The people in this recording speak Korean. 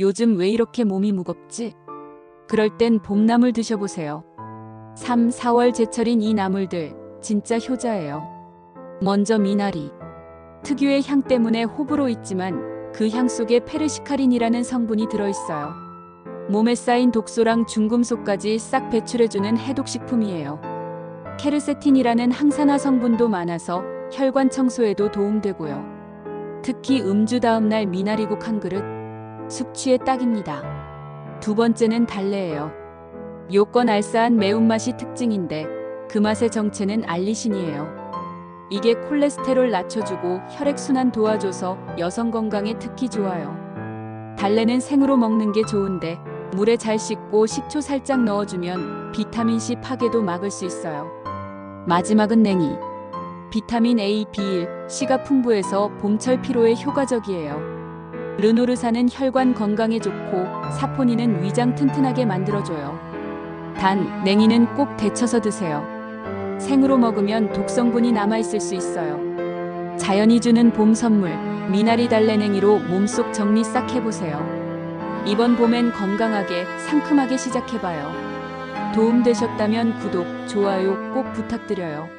요즘 왜 이렇게 몸이 무겁지? 그럴 땐 봄나물 드셔보세요. 3, 4월 제철인 이 나물들 진짜 효자예요. 먼저 미나리. 특유의 향 때문에 호불호 있지만 그 향 속에 페르시카린이라는 성분이 들어있어요. 몸에 쌓인 독소랑 중금속까지 싹 배출해주는 해독식품이에요. 케르세틴이라는 항산화 성분도 많아서 혈관 청소에도 도움되고요. 특히 음주 다음 날 미나리국 한 그릇 숙취에 딱입니다. 두 번째는 달래예요. 요건 알싸한 매운맛이 특징인데 그 맛의 정체는 알리신이에요. 이게 콜레스테롤 낮춰주고 혈액순환 도와줘서 여성 건강에 특히 좋아요. 달래는 생으로 먹는 게 좋은데 물에 잘 씻고 식초 살짝 넣어주면 비타민C 파괴도 막을 수 있어요. 마지막은 냉이. 비타민 A, B1, C가 풍부해서 봄철 피로에 효과적이에요. 르노르산은 혈관 건강에 좋고 사포닌은 위장 튼튼하게 만들어줘요. 단, 냉이는 꼭 데쳐서 드세요. 생으로 먹으면 독성분이 남아있을 수 있어요. 자연이 주는 봄 선물, 미나리 달래냉이로 몸속 정리 싹 해보세요. 이번 봄엔 건강하게, 상큼하게 시작해봐요. 도움되셨다면 구독, 좋아요 꼭 부탁드려요.